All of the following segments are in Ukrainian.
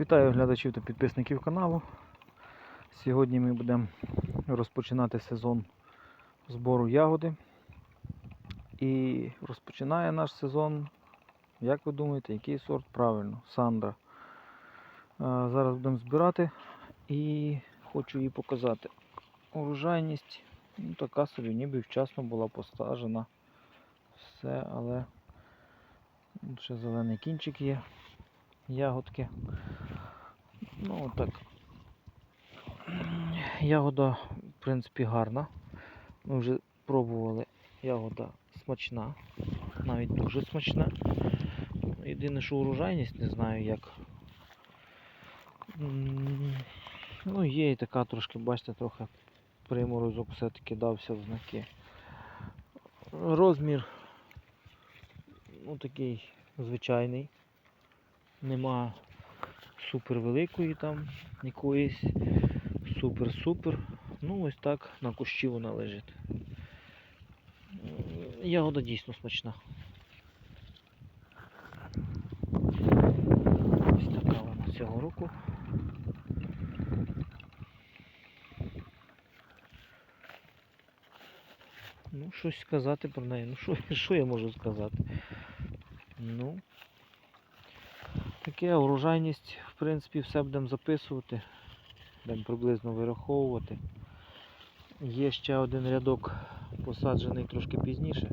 Вітаю глядачів та підписників каналу. Сьогодні ми будемо розпочинати сезон збору ягоди. І розпочинає наш сезон, як ви думаєте, який сорт? Правильно, Сандра. Зараз будемо збирати і хочу її показати. Урожайність ну, така собі, ніби вчасно була посаджена. Все, але ще зелений кінчик є ягодки. Ну так. Ягода, в принципі, гарна. Ми вже пробували. Ягода смачна, навіть дуже смачна. Єдине, що урожайність, не знаю як. Ну, є і така трошки, бачите, трохи приморозок все-таки дався в знаки. Розмір ну, такий звичайний. Нема супер великої там якоїсь супер-супер. Ну ось так на кущі вона лежить. Ягода дійсно смачна. Ось така вона цього року. Ну, щось сказати про неї. Ну, що, що я можу сказати? Ну, Таке урожайність, в принципі, все будемо записувати, будемо приблизно вираховувати. Є ще один рядок посаджений трошки пізніше.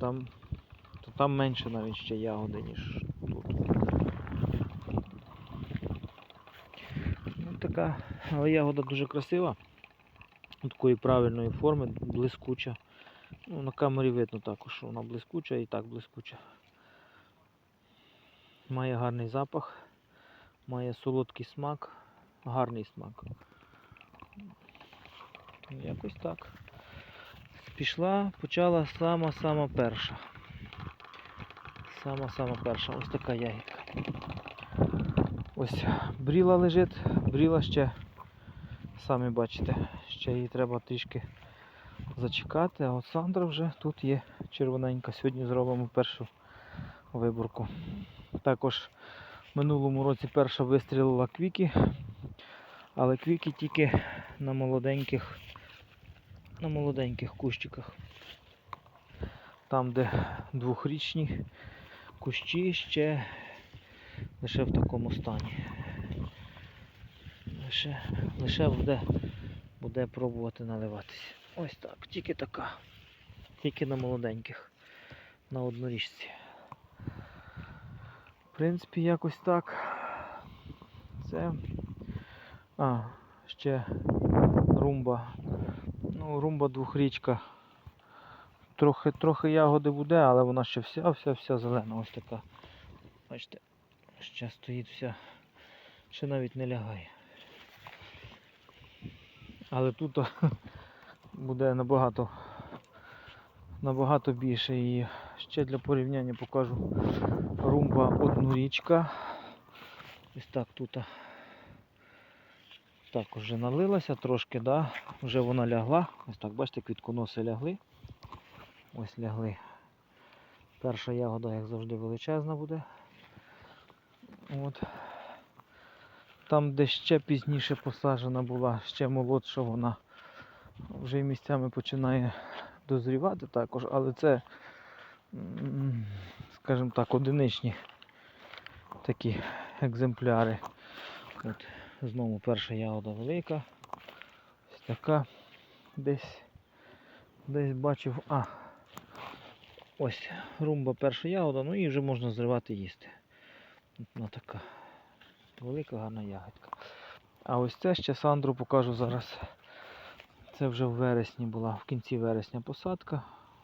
Там, то там менше навіть ще ягоди, ніж тут. Ну, така, але ягода дуже красива, такої правильної форми, блискуча. Ну, на камері видно також, що вона блискуча і так блискуча. Має гарний запах, має солодкий смак, гарний смак. Якось так. Пішла, почала сама-сама перша. Сама-сама перша. Ось така ягідка. Ось бріла лежить, бріла ще, самі бачите, ще її треба трішки зачекати, а от Сандра вже тут є червоненька. Сьогодні зробимо першу виборку. Також в минулому році перша вистрілила квіки, але квіки тільки на молоденьких, на молоденьких кущиках. Там, де двохрічні кущі ще лише в такому стані. Лише, лише буде, буде пробувати наливатися. Ось так, тільки така. Тільки на молоденьких, на однорічці. Принципі, якось так. Це. А, ще румба. Ну, румба двохрічка. Трохи, трохи ягоди буде, але вона ще вся, вся, вся зелена. Ось така. Бачите, ще стоїть вся. Ще навіть не лягає. Але тут буде набагато набагато більше і ще для порівняння покажу румба однорічка. Ось так тут так вже налилася трошки, да? вже вона лягла. Ось так, бачите, квітконоси лягли. Ось лягли. Перша ягода, як завжди, величезна буде. От. Там, де ще пізніше посаджена була, ще молодша вона вже місцями починає дозрівати також, але це, скажімо так, одиничні такі екземпляри. От, знову перша ягода велика. Ось така десь десь бачив. А, ось румба перша ягода, ну і вже можна зривати їсти. Вона така велика гарна ягодка. А ось це ще Сандру покажу зараз. Це вже в вересні була, в кінці вересня посадка.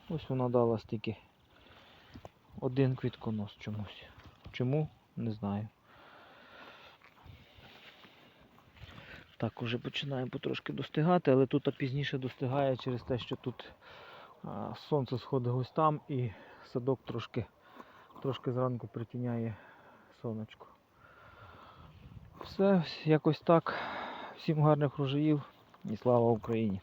Ось вона дала стільки один квітконос чомусь. Чому? Не знаю. Так, уже починає потрошки достигати, але тут пізніше достигає через те, що тут сонце сходить ось там і садок трошки, трошки зранку притіняє сонечко. Все, якось так. Всім гарних врожаїв і слава Україні!